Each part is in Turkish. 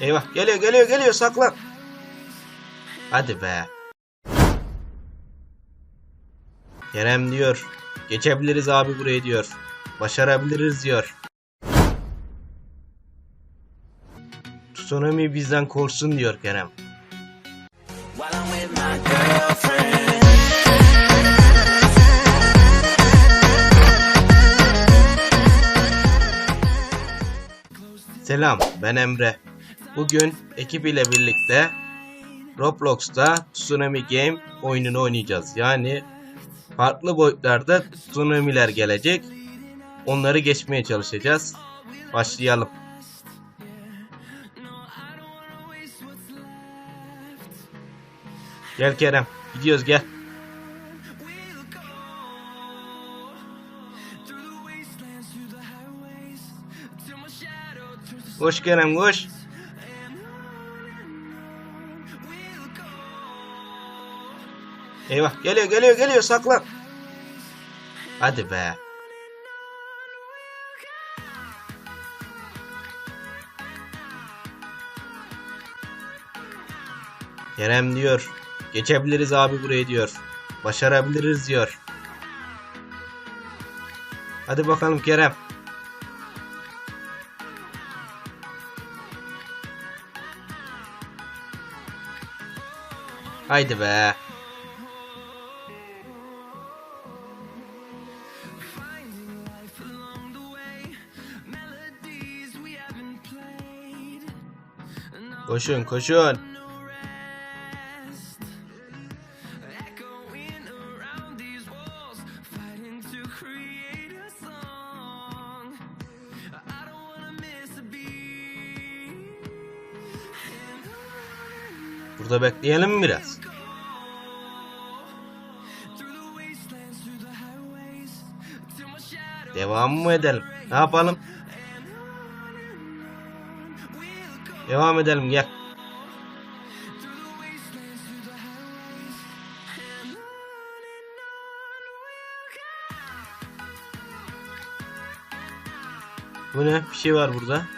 Eyvah geliyor geliyor geliyor saklan. Hadi be. Kerem diyor. Geçebiliriz abi burayı diyor. Başarabiliriz diyor. Tsunami bizden korksun diyor Kerem. Selam ben Emre. Bugün ekip ile birlikte Roblox'ta Tsunami Game oyununu oynayacağız. Yani farklı boyutlarda tsunami'ler gelecek. Onları geçmeye çalışacağız. Başlayalım. Gel Kerem. Gidiyoruz gel. Koş Kerem koş. Eyvah geliyor geliyor geliyor saklan. Hadi be. Kerem diyor. Geçebiliriz abi burayı diyor. Başarabiliriz diyor. Hadi bakalım Kerem. Haydi be. Koşun koşun. Burada bekleyelim biraz? Devam mı edelim? Ne yapalım? Devam edelim gel. Bu ne? Bir şey var burada.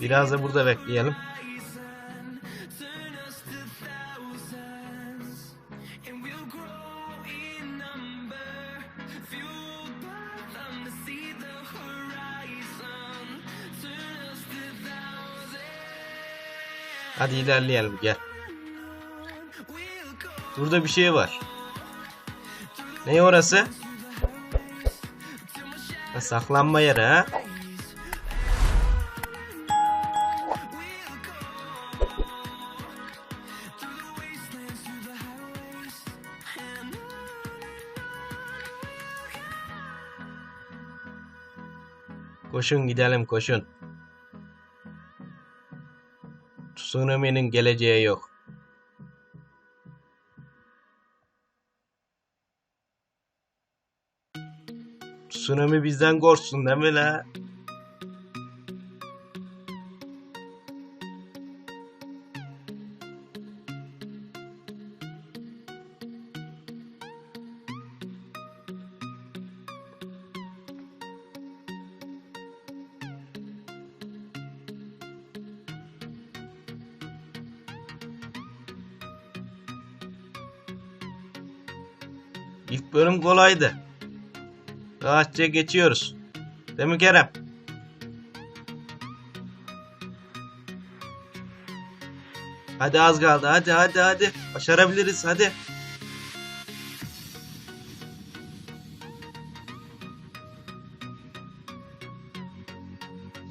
Biraz da burada bekleyelim. Hadi ilerleyelim gel. Burada bir şey var. Ne orası? Ha, saklanma yeri ha. Koşun gidelim koşun. Tsunami'nin geleceği yok. Tsunami bizden korksun değil mi la? İlk bölüm kolaydı. Rahatça geçiyoruz. Değil mi Kerem? Hadi az kaldı. Hadi hadi hadi. Başarabiliriz hadi.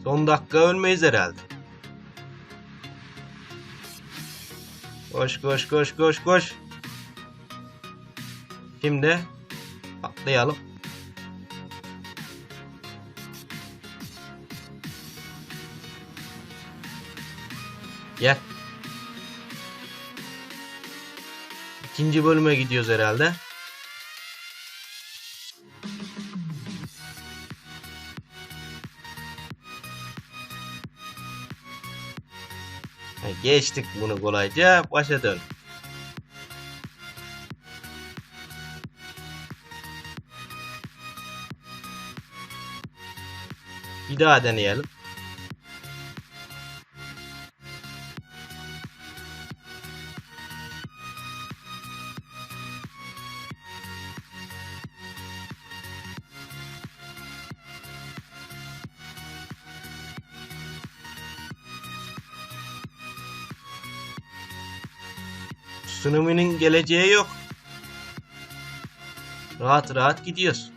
Son dakika ölmeyiz herhalde. Koş koş koş koş koş. Şimdi atlayalım. Gel. İkinci bölüme gidiyoruz herhalde. Geçtik bunu kolayca. Başa dön. Bir daha deneyelim. Tsunami'nin geleceği yok. Rahat rahat gidiyoruz.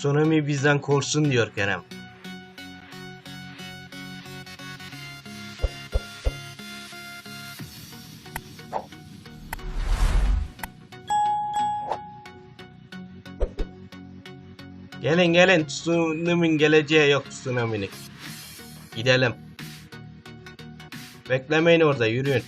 Tsunami bizden korksun diyor Kerem. Gelin gelin tsunami'nin geleceği yok tsunami'nin. Gidelim. Beklemeyin orada yürüyün.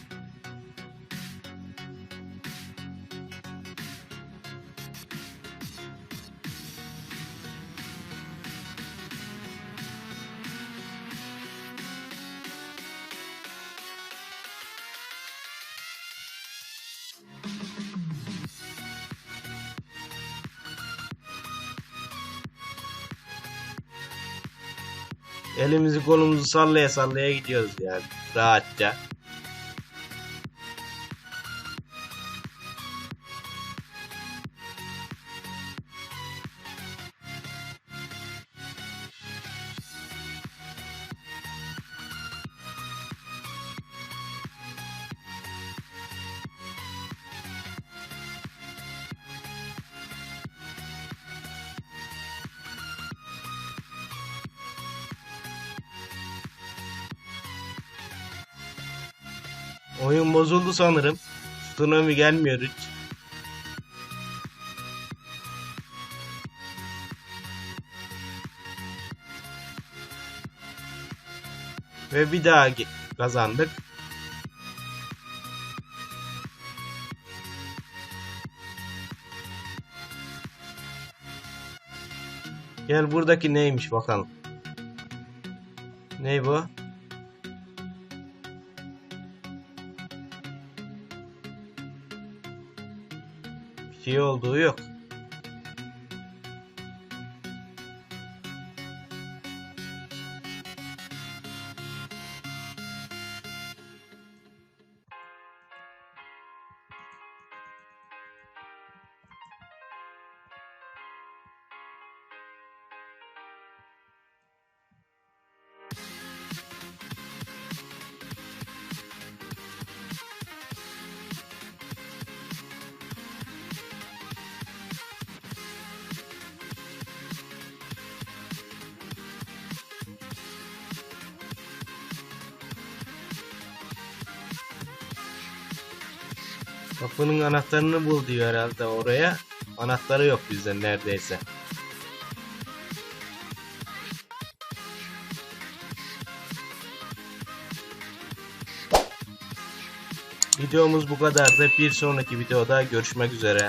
Elimizi kolumuzu sallaya sallaya gidiyoruz yani rahatça. Oyun bozuldu sanırım. Tsunami gelmiyor hiç. Ve bir daha kazandık. Gel buradaki neymiş bakalım. Ney bu? Şey olduğu yok. Kapının anahtarını bul diyor herhalde oraya. Anahtarı yok bizde neredeyse. Videomuz bu kadardı. Bir sonraki videoda görüşmek üzere.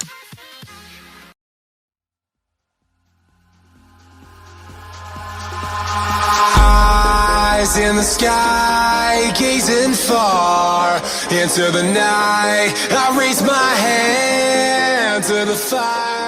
İn the sky, gazing far into the night. I raise my hand to the fire.